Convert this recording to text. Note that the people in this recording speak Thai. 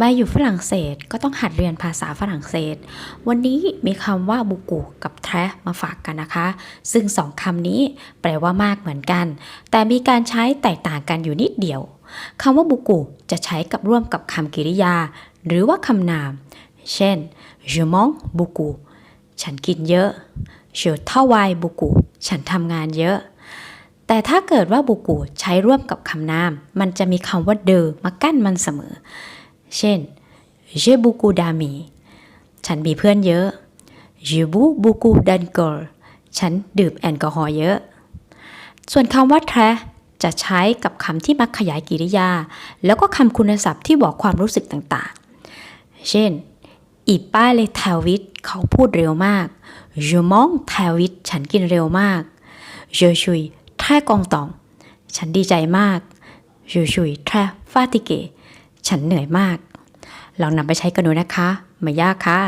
มาอยู่ฝรั่งเศสก็ต้องหัดเรียนภาษาฝรั่งเศส วันนี้มีคำว่าบุกูกับแทรมาฝากกันนะคะ ซึ่งสองคำนี้แปลว่ามากเหมือนกัน แต่มีการใช้แตกต่างกันอยู่นิดเดียวคำว่าบุกูจะใช้กับร่วมกับคำกริยา หรือว่าคำนาม เช่น je mange beaucoup ฉันกินเยอะ je travaille beaucoup ฉันทำงานเยอะแต่ถ้าเกิดว่าบุกูใช้ร่วมกับคำนาม มันจะมีคำว่าเดอมากั้นมันเสมอ เช่น j'ai beaucoup d'amis ฉันมีเพื่อนเยอะ j'ai bu beaucoup d'alcool ฉันดื่มแอลกอฮอล์เยอะ ส่วนคำว่าแทรจะใช้กับคำที่มักขยายกริยา แล้วก็คำคุณศัพท์ที่บอกความรู้สึกต่างๆ เช่น อีป้าเลยทาวิทเขาพูดเร็วมาก je mange très vite ฉันกินเร็วมาก je suis très content ฉันดีใจมาก je suis très fatigué ฉันเหนื่อยมาก ลองนำไปใช้กันดูนะคะ ไม่ยากค่ะ